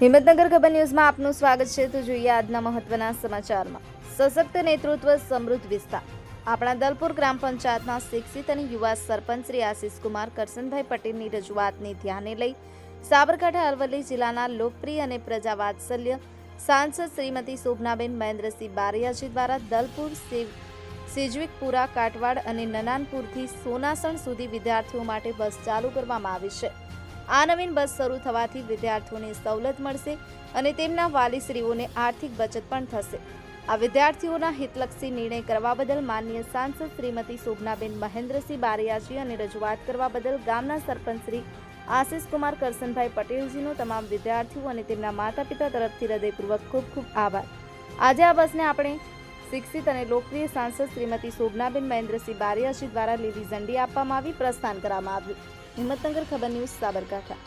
હિંમતનગર ખબર ન્યૂઝમાં આપનું સ્વાગત છે. તો જોઈએ આજના મહત્વના સમાચારમાં. સશક્ત નેતૃત્વ સમૃદ્ધ વિસ્તાર. આપણા દલપુર ગ્રામ પંચાયતમાં શિક્ષિત અને યુવા સરપંચ શ્રી આશિષ કુમાર કરસનભાઈ પટેલની રજૂઆતને ધ્યાને લઈ સાબરકાંઠા અરવલ્લી જિલ્લાના લોકપ્રિય અને પ્રજાવાત્સલ્ય સાંસદ શ્રીમતી શોભનાબેન મહેન્દ્રસિંહ બારિયાજી દ્વારા દલપુર સિજવિકપુરા કાટવાડ અને નનાનપુરથી સોનાસણ સુધી વિદ્યાર્થીઓ માટે બસ ચાલુ કરવામાં આવી છે. આ નવીન બસ શરૂ થવાથી વિદ્યાર્થીઓને સવલત મળશે અને તેમના વાલીશ્રીઓને આર્થિક બચત પણ થશે. આ વિદ્યાર્થીઓના હિતલક્ષી નિર્ણય કરવા બદલ માન્ય સાંસદ શ્રીમતી શોભનાબેન મહેન્દ્રસિંહ બારિયાજી અને રજૂઆત કરવા બદલ ગામના સરપંચ શ્રી આશિષ કુમાર કરસનભાઈ પટેલજીનો તમામ વિદ્યાર્થીઓ અને તેમના માતા પિતા તરફથી હૃદયપૂર્વક ખૂબ ખૂબ આભાર. આજે આ બસને આપણે શિક્ષિત અને લોકપ્રિય સાંસદ શ્રીમતી શોભનાબેન મહેન્દ્રસિંહ બારિયાજી દ્વારા લીલી ઝંડી આપવામાં આવી પ્રસ્થાન કરવામાં આવ્યું. હિંમતનગર ખબર ન્યૂઝ સાબરકાંઠા.